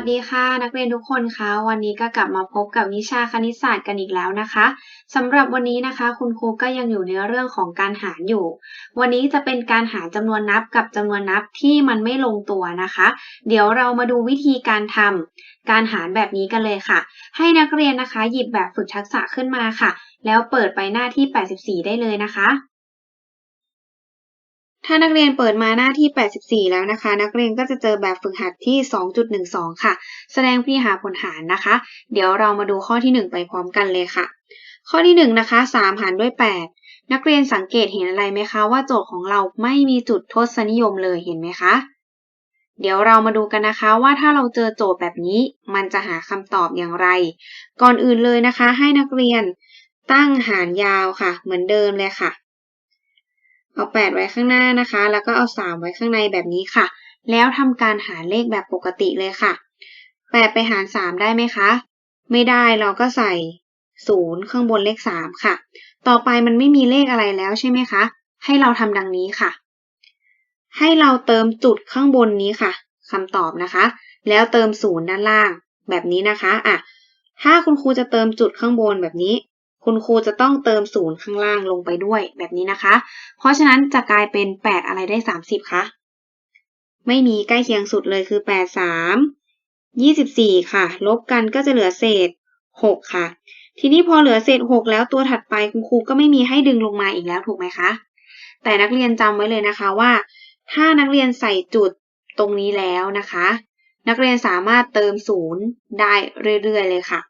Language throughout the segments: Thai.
วัสดีค่ะ นักเรียนทุกคนคะวันนี้ก็กลับมาพบกับวิชาคณิตศาสตร์กันอีกแล้วนะคะสำหรับวันนี้นะคะ คุณครูก็ยังอยู่ในเรื่องของการหารอยู่ วันนี้จะเป็นการหารจำนวนนับกับจำนวนนับที่มันไม่ลงตัวนะคะ เดี๋ยวเรามาดูวิธีการทำการหารแบบนี้กันเลยค่ะ ให้นักเรียนนะคะ หยิบแบบฝึกทักษะขึ้นมาค่ะ แล้วเปิดไปหน้าที่ 84 ได้เลยนะคะ ถ้านักเรียนเปิดมาหน้าที่ 84 แล้วนะคะ นักเรียนก็จะเจอแบบฝึกหัดที่ 2.12 ค่ะ แสดงวิหาผลหารนะคะ เดี๋ยวเรามาดูข้อที่ 1 ไปพร้อมกันเลยค่ะ ข้อที่ 1 นะคะ 3 หารด้วย 8 นักเรียนสังเกตเห็นอะไรไหมคะว่าโจทย์ของเราไม่มีจุดทศนิยมเลยเห็นไหมคะเดี๋ยวเรามาดูกันนะคะว่าถ้าเราเจอโจทย์แบบนี้มันจะหาคำตอบอย่างไร ก่อนอื่นเลยนะคะ ให้นักเรียนตั้งหารยาวค่ะ เหมือนเดิมเลยค่ะ เอา 8 ไว้ข้างหน้านะคะ แล้วก็เอา 3 ไว้ข้างในแบบนี้ค่ะ แล้วทำการหารเลขแบบปกติเลยค่ะ 8 ไปหาร 3 ได้ไหมคะ ไม่ได้เราก็ใส่ 0 ข้างบนเลข 3 ค่ะ ต่อไปมันไม่มีเลขอะไรแล้วใช่ไหมคะ ให้เราทำดังนี้ค่ะ ให้เราเติมจุดข้างบนนี้ค่ะคำตอบนะคะ แล้วเติม 0 ด้านล่าง แบบนี้นะคะอะถ้าคุณครูจะเติมจุดข้างบนแบบนี้ คุณครูจะต้องเติม0ข้างล่างลงไปด้วยแบบนี้นะคะ เพราะฉะนั้นจะกลายเป็น 8 อะไรได้ 30 คะ ไม่มีใกล้เคียงสุดเลยคือ 8 3 24 ค่ะ ลบกันก็จะเหลือเศษ 6 ค่ะ ทีนี้พอเหลือเศษ 6 แล้วตัวถัดไปคุณครูก็ไม่มีให้ดึงลงมาอีกแล้วถูกไหมคะ แต่นักเรียนจำไว้เลยนะคะว่า ถ้านักเรียนใส่จุดตรงนี้แล้วนะคะ นักเรียนสามารถเติม0ได้เรื่อยๆเลยค่ะ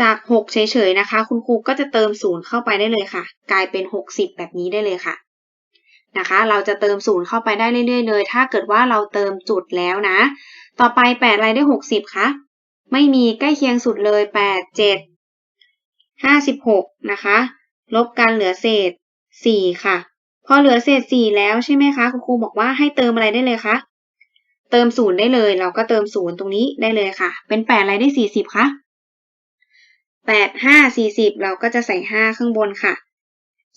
จาก 6 เฉยๆนะคะ คุณครูก็จะเติม 0 เข้าไปได้เลยค่ะ กลายเป็น 60 แบบนี้ได้เลยค่ะนะคะ เราจะเติม 0 เข้าไปได้เรื่อยๆเลย ถ้าเกิดว่าเราเติมจุดแล้วนะ ต่อไป 8 อะไรได้ 60คะไม่มีใกล้เคียงสุดเลย 8 7 56 นะคะ ลบกันเหลือเศษ 4 ค่ะ พอเหลือเศษ 4 แล้วใช่ไหมคะ คุณครูบอกว่าให้เติมอะไรได้เลยคะ เติม 0 ได้เลย เราก็เติม 0 ตรงนี้ได้เลยค่ะ เป็น 8 อะไรได้ 40คะ 8 5 40 เราก็จะใส่ 5 ข้างบนค่ะ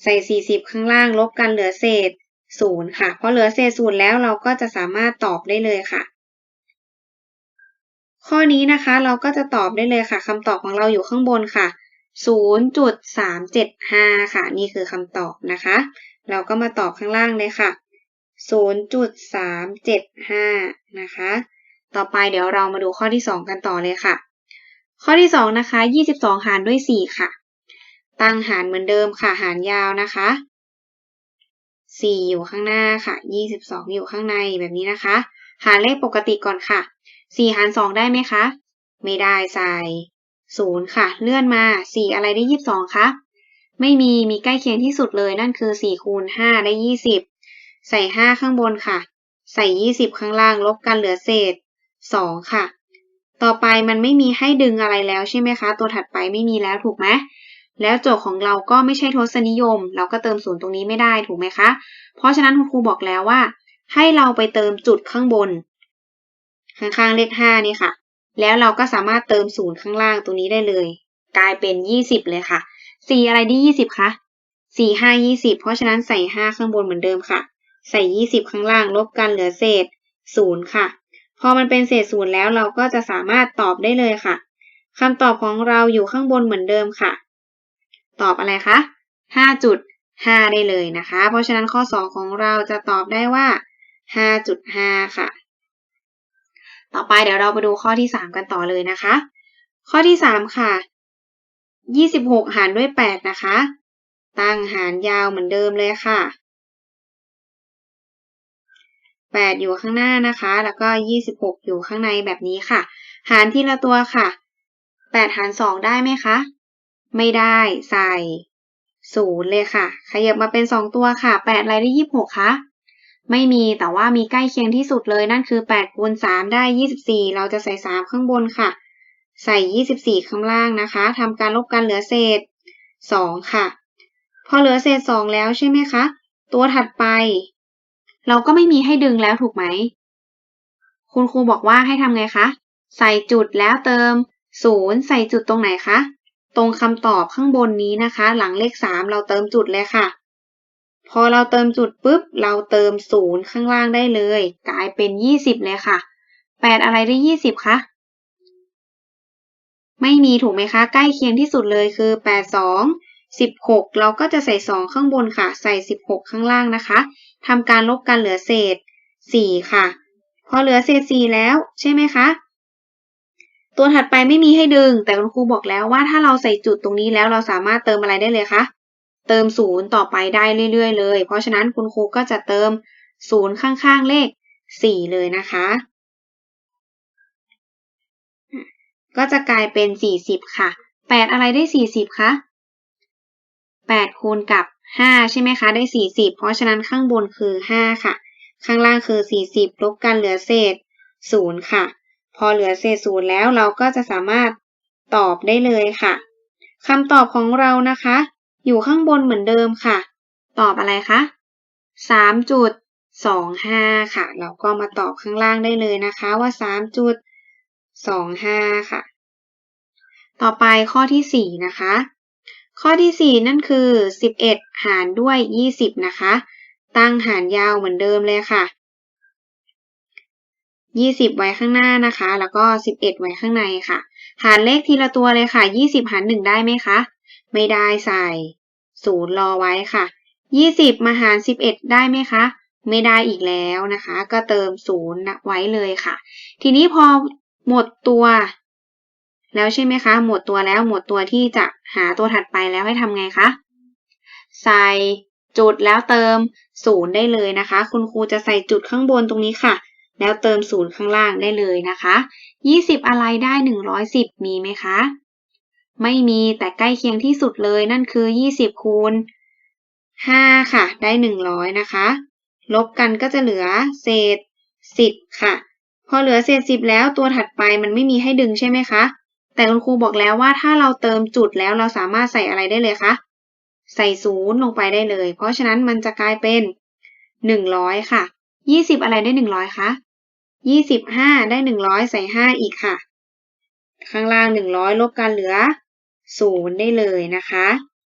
ใส่ 40 ข้างล่างลบกันเหลือเศษ 0 ค่ะพอเหลือเศษ 0 แล้วเราก็จะสามารถตอบได้เลยค่ะ ข้อนี้นะคะเราก็จะตอบได้เลยค่ะคำตอบของเราอยู่ข้างบนค่ะ 0.375 ค่ะ นี่คือคำตอบนะคะ เราก็มาตอบข้างล่างเลยค่ะ 0.375 นะคะ ต่อไปเดี๋ยวเรามาดูข้อที่ 2 กันต่อเลยค่ะ ข้อที่2นะคะ22 หารด้วย 4 ค่ะ ตั้งหารเหมือนเดิมค่ะ หารยาวนะคะ 4 อยู่ข้างหน้าค่ะ 22 อยู่ข้างในแบบนี้นะคะ หารเลขปกติก่อนค่ะ 4 หาร 2 ได้ไหมคะ ไม่ได้ใส่0ค่ะ เลื่อนมา 4 อะไรได้ 22 คะ ไม่มี มีใกล้เคียงที่สุดเลย นั่นคือ 4 คูณ 5 ได้ 20 ใส่ 5 ข้างบนค่ะ ใส่ 20 ข้างล่าง ลบกันเหลือเศษ 2 ค่ะ ต่อไปมันไม่มีให้ดึงอะไรแล้วใช่ไหมคะ ตัวถัดไปไม่มีแล้วถูกไหมแล้วโจทย์ของเราก็ไม่ใช่ทศนิยม เราก็เติมศูนย์ตรงนี้ไม่ได้ถูกไหมคะ เพราะฉะนั้นคุณครูบอกแล้วว่า ให้เราไปเติมจุดข้างบน ข้างๆเลข5นี่ค่ะ แล้วเราก็สามารถเติมศูนย์ข้างล่างตรงนี้ได้เลย กลายเป็น 20 เลยค่ะ 4 อะไรได้20คะ4 5 20 เพราะฉะนั้นใส่ 5 ข้างบนเหมือนเดิมค่ะ ใส่ 20 ข้างล่างลบกันเหลือเศษ0ค่ะ พอมันเป็นเศษศูนย์แล้วเราก็จะสามารถตอบได้เลยค่ะคำตอบของเราอยู่ข้างบนเหมือนเดิมค่ะ ตอบอะไรคะ5.5 ได้เลยนะคะ เพราะฉะนั้นข้อ 2 ของเราจะตอบได้ว่า 5.5 ค่ะ ต่อไปเดี๋ยวเราไปดูข้อที่ 3 กันต่อเลยนะคะ ข้อที่ 3 ค่ะ 26 หารด้วย 8 นะคะ ตั้งหารยาวเหมือนเดิมเลยค่ะ 8 อยู่ข้างหน้านะคะ แล้วก็ 26 อยู่ข้างในแบบนี้ค่ะ หารทีละตัวค่ะ 8 หาร 2 ได้ไหมคะ ไม่ได้ใส่0เลยค่ะ ขยับมาเป็น 2 ตัวค่ะ 8อะไรได้ 26คะไม่มีแต่ว่ามีใกล้เคียงที่สุดเลยนั่นคือ8คูณ3ได้ 24 เราจะใส่ 3 ข้างบนค่ะ ใส่ 24 ข้างล่างนะคะทำการลบกันเหลือเศษ 2 ค่ะ พอเหลือเศษ 2 แล้วใช่ไหมคะ ตัวถัดไป เราก็ไม่มีให้ดึงแล้วถูกไหม คุณครูบอกว่าให้ทำไงคะ ใส่จุดแล้วเติม 0 ใส่จุดตรงไหนคะ ตรงคำตอบข้างบนนี้นะคะ หลังเลข 3 เราเติมจุดเลยค่ะ พอเราเติมจุดปุ๊บ เราเติม 0 ข้างล่างได้เลย กลายเป็น 20 เลยค่ะแปดอะไรได้ยี่สิบคะไม่มีถูกไหมคะ ใกล้เคียงที่สุดเลยคือแปดสองสิบหกเราก็จะใส่สองข้างบนค่ะ ใส่สิบหกข้างล่างนะคะ ทำการลบกันเหลือเศษสี่ค่ะ พอเหลือเศษสี่แล้วใช่ไหมคะ ตัวถัดไปไม่มีให้ดึง แต่คุณครูบอกแล้วว่าถ้าเราใส่จุดตรงนี้แล้วเราสามารถเติมอะไรได้เลยคะ เติมศูนย์ต่อไปได้เรื่อย ๆ เลย เพราะฉะนั้นคุณครูก็จะเติมศูนย์ข้างๆ เลขสี่เลยนะคะ ก็จะกลายเป็นสี่สิบค่ะแปดอะไรได้สี่สิบคะ แปดคูณกับห้าใช่ไหมคะ ได้สี่สิบเพราะฉะนั้นข้างบนคือห้าค่ะ ข้างล่างคือสี่สิบลบกันเหลือเศษศูนย์ค่ะ พอเหลือเศษศูนย์แล้วเราก็จะสามารถตอบได้เลยค่ะคำตอบของเรานะคะ อยู่ข้างบนเหมือนเดิมค่ะ ตอบอะไรคะสามจุดสองห้าค่ะ เราก็มาตอบข้างล่างได้เลยนะคะว่าสามจุดสองห้าค่ะ ต่อไปข้อที่สี่นะคะ ข้อที่สี่นั่นคือสิบเอ็ดหารด้วยยี่สิบนะคะ ตั้งหารยาวเหมือนเดิมเลยค่ะยี่สิบไว้ข้างหน้านะคะ แล้วก็สิบเอ็ดไว้ข้างในค่ะ หารเลขทีละตัวเลยค่ะยี่สิบหารหนึ่งได้ไหมคะ ไม่ได้ใส่ศูนย์รอไว้ค่ะยี่สิบมาหารสิบเอ็ดได้ไหมคะ ไม่ได้อีกแล้วนะคะ ก็เติมศูนย์ไว้เลยค่ะ ทีนี้พอหมดตัว แล้วใช่ไหมคะ หมดตัวแล้วหมดตัวที่จะหาตัวถัดไปแล้วให้ทำไงคะ ใส่จุดแล้วเติมศูนย์ได้เลยนะคะ คุณครูจะใส่จุดข้างบนตรงนี้ค่ะ แล้วเติมศูนย์ข้างล่างได้เลยนะคะ 20 อะไรได้ 110 มีไหมคะ ไม่มีแต่ใกล้เคียงที่สุดเลยนั่นคือ 20 คูณ 5 ค่ะ ได้ 100 นะคะ ลบกันก็จะเหลือเศษ 10 ค่ะ พอเหลือเศษ 10 แล้วตัวถัดไปมันไม่มีให้ดึงใช่ไหมคะ แต่คุณครูบอกแล้วว่าถ้าเราเติมจุดแล้วเราสามารถใส่อะไรได้เลยคะ ใส่ศูนย์ลงไปได้เลย เพราะฉะนั้นมันจะกลายเป็น100ค่ะ20อะไรได้100คะ25ได้100ใส่5อีกค่ะ ข้างล่าง100ลบกันเหลือ0ได้เลยนะคะ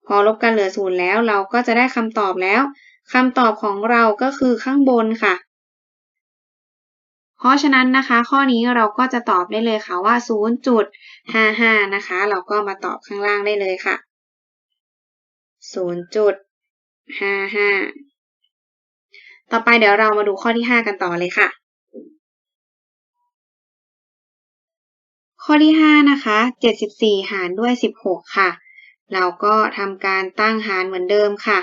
พอลบกันเหลือ0แล้วเราก็จะได้คำตอบแล้วคำตอบของเราก็คือข้างบนค่ะ เพราะฉะนั้นนะคะ ข้อนี้เราก็จะตอบได้เลยค่ะว่า 0.55 นะคะ เราก็มาตอบข้างล่างได้เลยค่ะ 0.55 ต่อไปเดี๋ยวเรามาดูข้อที่ 5 กันต่อเลยค่ะ ข้อที่ 5 นะคะ 74 หารด้วย 16 ค่ะ เราก็ทำการตั้งหารเหมือนเดิมค่ะ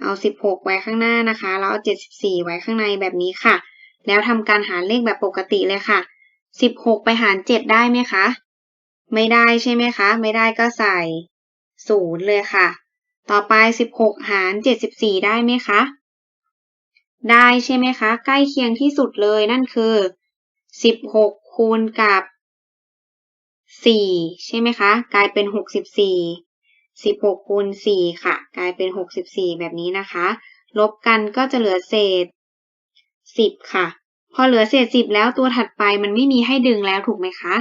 เอา 16 ไว้ข้างหน้านะคะ แล้วเอา 74 ไว้ข้างในแบบนี้ค่ะ แล้วทำการหารเลขแบบปกติเลยค่ะ 16 ไปหาร 7 ได้ไหมคะ ไม่ได้ใช่ไหมคะ ไม่ได้ก็ใส่ 0 เลยค่ะ ต่อไป 16 หาร 74 ได้ไหมคะ ได้ใช่ไหมคะ ใกล้เคียงที่สุดเลยนั่นคือ 16 คูณกับสี่ใช่ไหมคะ กลายเป็นหกสิบสี่สิบหกคูณสี่ค่ะ กลายเป็นหกสิบสี่แบบนี้นะคะ ลบกันก็จะเหลือเศษ สิบค่ะ พอเหลือเศษสิบแล้วตัวถัดไปมันไม่มีให้ดึงแล้วถูกไหมคะ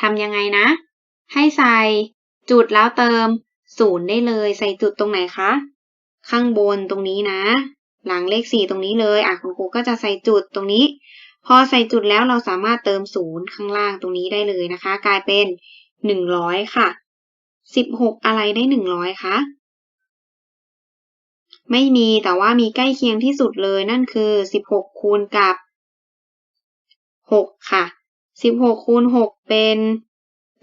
ทำยังไงนะ ให้ใส่จุดแล้วเติมศูนย์ได้เลยใส่จุดตรงไหนคะ ข้างบนตรงนี้นะ หลังเลขสี่ตรงนี้เลยอะคุณครูก็จะใส่จุดตรงนี้ พอใส่จุดแล้วเราสามารถเติมศูนย์ข้างล่างตรงนี้ได้เลยนะคะ กลายเป็นหนึ่งร้อยค่ะสิบหกอะไรได้หนึ่งร้อยคะ ไม่มีแต่ว่ามีใกล้เคียงที่สุดเลยนั่นคือสิบหกคูณกับหกค่ะสิบหกคูณหกเป็น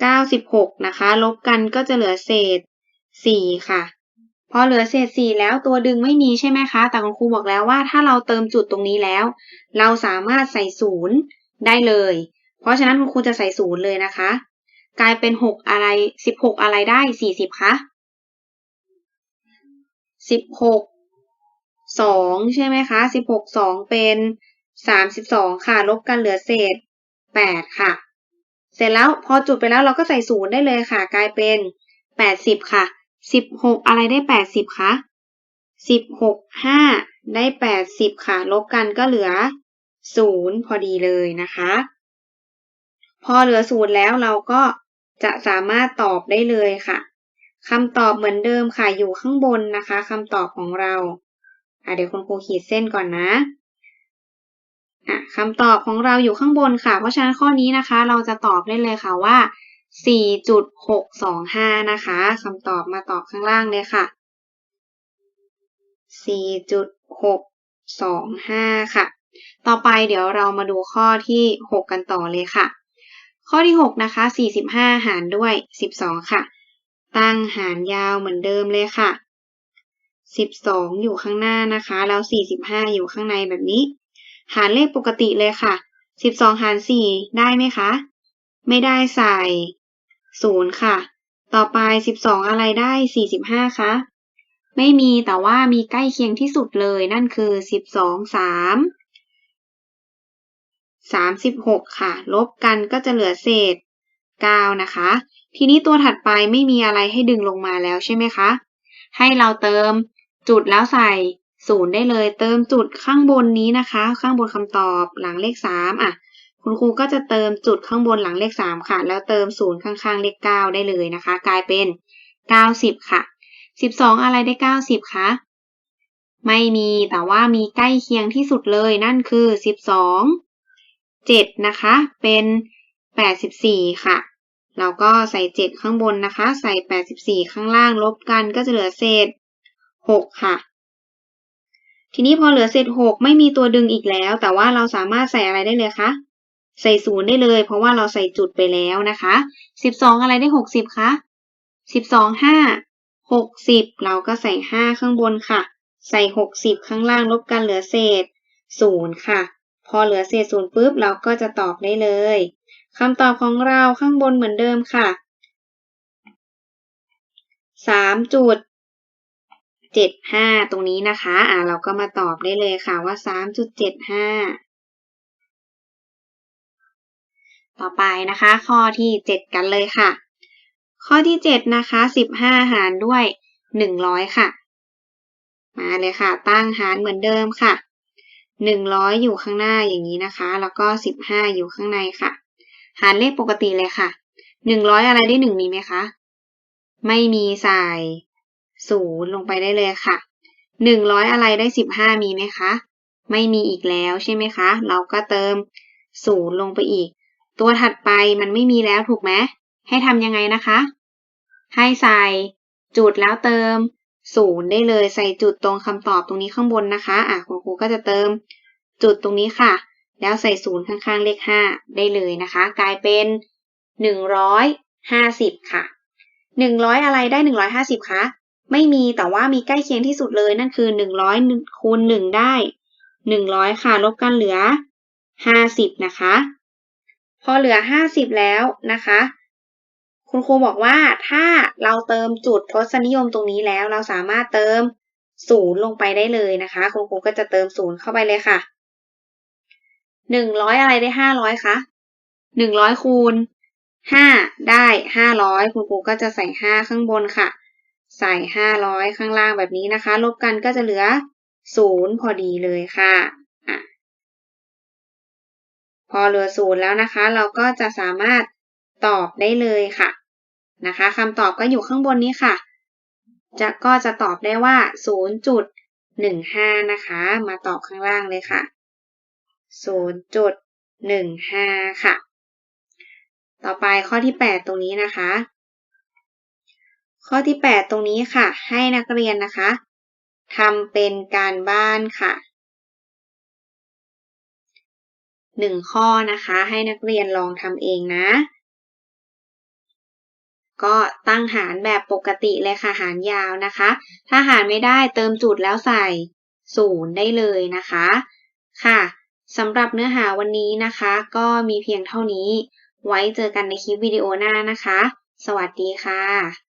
เก้าสิบหกนะคะ ลบกันก็จะเหลือเศษสี่ค่ะ พอเหลือเศษสี่แล้วตัวดึงไม่มีใช่ไหมคะ แต่คุณครูบอกแล้วว่าถ้าเราเติมจุดตรงนี้แล้ว เราสามารถใส่ศูนย์ได้เลย เพราะฉะนั้นคุณครูจะใส่ศูนย์เลยนะคะ กลายเป็นหกอะไรสิบหกอะไรได้สี่สิบคะสิบหก สองใช่ไหมคะสิบหกสองเป็นสามสิบสองค่ะ ลบกันเหลือเศษแปดค่ะ เสร็จแล้วพอจุดไปแล้วเราก็ใส่ศูนย์ได้เลยค่ะ กลายเป็นแปดสิบค่ะสิบหกอะไรได้แปดสิบคะสิบหกห้าได้แปดสิบค่ะ ลบกันก็เหลือศูนย์พอดีเลยนะคะ พอเหลือศูนย์แล้วเราก็จะสามารถตอบได้เลยค่ะคำตอบเหมือนเดิมค่ะอยู่ข้างบนนะคะคำตอบของเรา เดี๋ยวคุณครูขีดเส้นก่อนนะอะคำตอบของเราอยู่ข้างบนค่ะ เพราะฉะนั้นข้อนี้นะคะ เราจะตอบได้เลยค่ะว่า 4.625 นะคะคำตอบมาตอบข้างล่างเลยค่ะ 4.625 ค่ะ ต่อไปเดี๋ยวเรามาดูข้อที่ 6 กันต่อเลยค่ะ ข้อที่ 6 นะคะ 45 หารด้วย 12 ค่ะ ตั้งหารยาวเหมือนเดิมเลยค่ะ 12 อยู่ข้างหน้านะคะ แล้ว 45 อยู่ข้างในแบบนี้ หารเลขปกติเลยค่ะ 12 หาร 4 ได้ไหมคะ ไม่ได้ใส่ 0 ค่ะ ต่อไป 12 อะไรได้ 45 คะ ไม่มีแต่ว่ามีใกล้เคียงที่สุดเลยนั่นคือ 12 3 36 ค่ะ ลบกันก็จะเหลือเศษ 9 นะคะ ทีนี้ตัวถัดไปไม่มีอะไรให้ดึงลงมาแล้วใช่ไหมคะ ให้เราเติม จุดแล้วใส่ศูนย์ได้เลย เติมจุดข้างบนนี้นะคะ ข้างบนคำตอบหลังเลข3อะ คุณครูก็จะเติมจุดข้างบนหลังเลข3ค่ะ แล้วเติมศูนย์ข้างๆ เลข9ได้เลยนะคะ กลายเป็น90ค่ะ12องอะไรได้90คะไม่มีแต่ว่ามีใกล้เคียงที่สุดเลยนั่นคือ12 7นะคะ เป็น84ค่ะเราก็ใส่ 7 ข้างบนนะคะ ใส่ 84 ข้างล่างลบกันก็จะเหลือเศษ 6 ค่ะ ทีนี้พอเหลือเศษ 6 ไม่มีตัวดึงอีกแล้ว แต่ว่าเราสามารถใส่อะไรได้เลยคะ ใส่0ได้เลย เพราะว่าเราใส่จุดไปแล้วนะคะ 12 อะไรได้ 60 คะ 12 5 60 เราก็ใส่ 5 ข้างบนค่ะ ใส่ 60 ข้างล่างลบกันเหลือเศษ 0 ค่ะ พอเหลือเศษ 0ปุ๊บเราก็จะตอบได้เลยคำตอบของเราข้างบนเหมือนเดิมค่ะ3จุด 75 ตรงนี้นะคะ อ่าเราก็มาตอบได้เลยค่ะว่า 3.75 ต่อไปนะคะ ข้อที่ 7 กันเลยค่ะ ข้อที่ 7 นะคะ 15 หารด้วย 100 ค่ะ มาเลยค่ะ ตั้งหารเหมือนเดิมค่ะ 100 อยู่ข้างหน้าอย่างนี้นะคะ แล้วก็ 15 อยู่ข้างในค่ะ หารเลขปกติเลยค่ะ 100 อะไรได้ 1 มีไหมคะ ไม่มีใส่ ศูนย์ลงไปได้เลยค่ะหนึ่งร้อยอะไรได้สิบห้ามีไหมคะ ไม่มีอีกแล้วใช่ไหมคะ เราก็เติมศูนย์ลงไปอีก ตัวถัดไปมันไม่มีแล้วถูกไหมให้ทำยังไงนะคะ ให้ใส่จุดแล้วเติมศูนย์ได้เลยใส่จุดตรงคำตอบตรงนี้ข้างบนนะคะอะคุณครูก็จะเติมจุดตรงนี้ค่ะ แล้วใส่ศูนย์ข้างๆเลขห้าได้เลยนะคะ กลายเป็นหนึ่งร้อยห้าสิบค่ะหนึ่งร้อยอะไรได้หนึ่งร้อยห้าสิบคะ ไม่มีแต่ว่ามีใกล้เคียงที่สุดเลยนั่นคือหนึ่งร้อยคูณหนึ่งได้หนึ่งร้อยค่ะลบกันเหลือห้าสิบนะคะ พอเหลือห้าสิบแล้วนะคะ คุณครูบอกว่าถ้าเราเติมจุดทศนิยมตรงนี้แล้วเราสามารถเติมศูนย์ลงไปได้เลยนะคะ คุณครูก็จะเติมศูนย์เข้าไปเลยค่ะ หนึ่งร้อยอะไรได้ห้าร้อยคะหนึ่งร้อยคูณห้าได้ห้าร้อยคุณครูก็จะใส่ห้าข้างบนค่ะ ใส่ 500 ข้างล่างแบบนี้นะคะ ลบกันก็จะเหลือ 0 พอดีเลยค่ะอะพอเหลือ 0 แล้วนะคะ เราก็จะสามารถตอบได้เลยค่ะนะคะคำตอบก็อยู่ข้างบนนี้ค่ะ จะก็จะตอบได้ว่า 0.15 นะคะ มาตอบข้างล่างเลยค่ะ 0.15 ค่ะ ต่อไปข้อที่ 8 ตรงนี้นะคะ ข้อที่ 8 ตรงนี้ค่ะ ให้นักเรียนนะคะทำเป็นการบ้านค่ะหนึ่งข้อนะคะ ให้นักเรียนลองทำเองนะ ก็ตั้งหารแบบปกติเลยค่ะหารยาวนะคะ ถ้าหารไม่ได้เติมจุดแล้วใส่ศูนย์ได้เลยนะคะ ค่ะสำหรับเนื้อหาวันนี้นะคะ ก็มีเพียงเท่านี้ ไว้เจอกันในคลิปวิดีโอหน้านะคะ สวัสดีค่ะ